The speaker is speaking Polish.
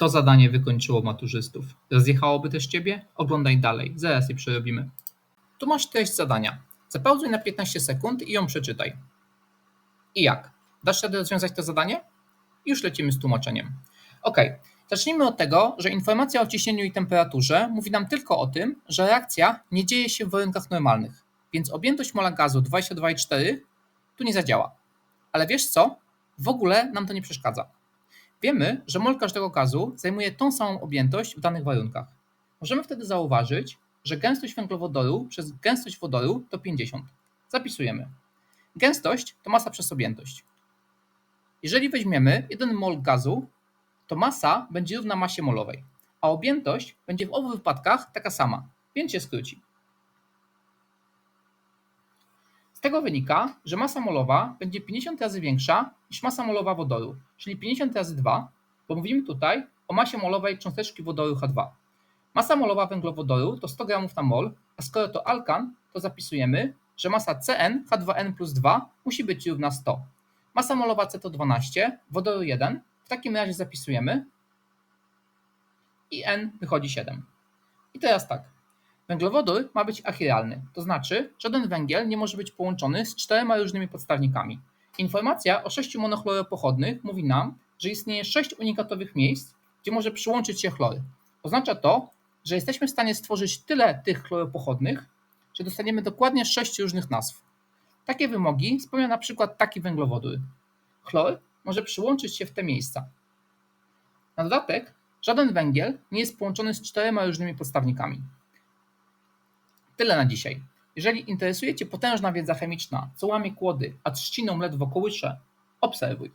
To zadanie wykończyło maturzystów. Rozjechałoby też ciebie? Oglądaj dalej, zaraz je przerobimy. Tu masz treść zadania. Zapauzuj na 15 sekund i ją przeczytaj. I jak? Dasz radę rozwiązać to zadanie? Już lecimy z tłumaczeniem. Ok, zacznijmy od tego, że informacja o ciśnieniu i temperaturze mówi nam tylko o tym, że reakcja nie dzieje się w warunkach normalnych, więc objętość mola gazu 22,4 tu nie zadziała. Ale wiesz co? W ogóle nam to nie przeszkadza. Wiemy, że mol każdego gazu zajmuje tą samą objętość w danych warunkach. Możemy wtedy zauważyć, że gęstość węglowodoru przez gęstość wodoru to 50. Zapisujemy. Gęstość to masa przez objętość. Jeżeli weźmiemy 1 mol gazu, to masa będzie równa masie molowej, a objętość będzie w obu wypadkach taka sama, więc się skróci. Z tego wynika, że masa molowa będzie 50 razy większa niż masa molowa wodoru, czyli 50 razy 2, bo mówimy tutaj o masie molowej cząsteczki wodoru H2. Masa molowa węglowodoru to 100 g na mol, a skoro to alkan, to zapisujemy, że masa CN H2N plus 2 musi być równa 100. Masa molowa C to 12, wodoru 1. W takim razie zapisujemy i N wychodzi 7. I teraz tak. Węglowodór ma być achiralny, to znaczy żaden węgiel nie może być połączony z czterema różnymi podstawnikami. Informacja o sześciu monochloropochodnych mówi nam, że istnieje sześć unikatowych miejsc, gdzie może przyłączyć się chlor. Oznacza to, że jesteśmy w stanie stworzyć tyle tych chloropochodnych, że dostaniemy dokładnie sześć różnych nazw. Takie wymogi spełnia na przykład taki węglowodór. Chlor może przyłączyć się w te miejsca. Na dodatek, żaden węgiel nie jest połączony z czterema różnymi podstawnikami. Tyle na dzisiaj. Jeżeli interesuje Cię potężna wiedza chemiczna, co łamie kłody, a trzciną ledwo kołysze, obserwuj.